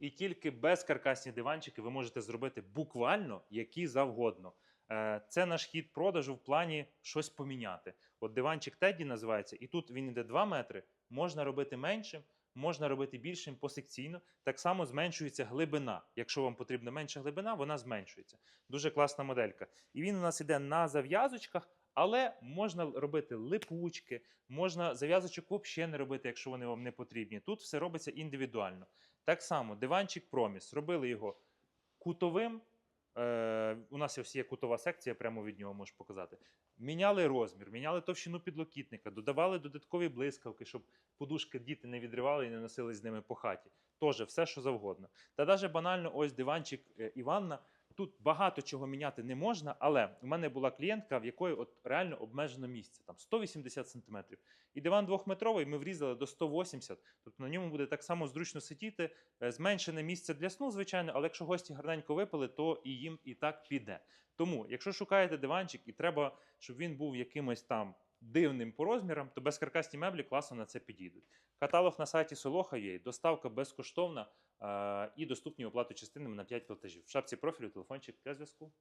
І тільки безкаркасні диванчики ви можете зробити буквально які завгодно. Е, Це наш хід продажу в плані щось поміняти. От диванчик Тедді називається, і тут він йде 2 метри. Можна робити меншим, можна робити більшим посекційно. Так само зменшується глибина. Якщо вам потрібна менша глибина, вона зменшується. Дуже класна моделька. І він у нас іде на зав'язочках, але можна робити липучки, можна зав'язочок взагалі не робити, якщо вони вам не потрібні. Тут все робиться індивідуально. Так само диванчик Проміс. Робили його кутовим. Е, у нас ось є кутова секція, прямо від нього можу показати. Міняли розмір, міняли товщину підлокітника, додавали додаткові блискавки, щоб подушки діти не відривали і не носили з ними по хаті. Тоже все, що завгодно. Та навіть банально, ось диванчик е, Іванна. Тут багато чого міняти не можна, але в мене була клієнтка, в якої от реально обмежено місце, там 180 см. І диван двохметровий ми врізали до 180, тобто на ньому буде так само зручно сидіти, Е, зменшене місце для сну, звичайно, але якщо гості гарненько випили, то і їм і так піде. Тому, якщо шукаєте диванчик і треба, щоб він був якимось там дивним по розмірам, то безкаркасні меблі класно на це підійдуть. Каталог на сайті Солоха є, доставка безкоштовна е- і доступні оплати частинами на 5 платежів. В шапці профілю телефончик для зв'язку.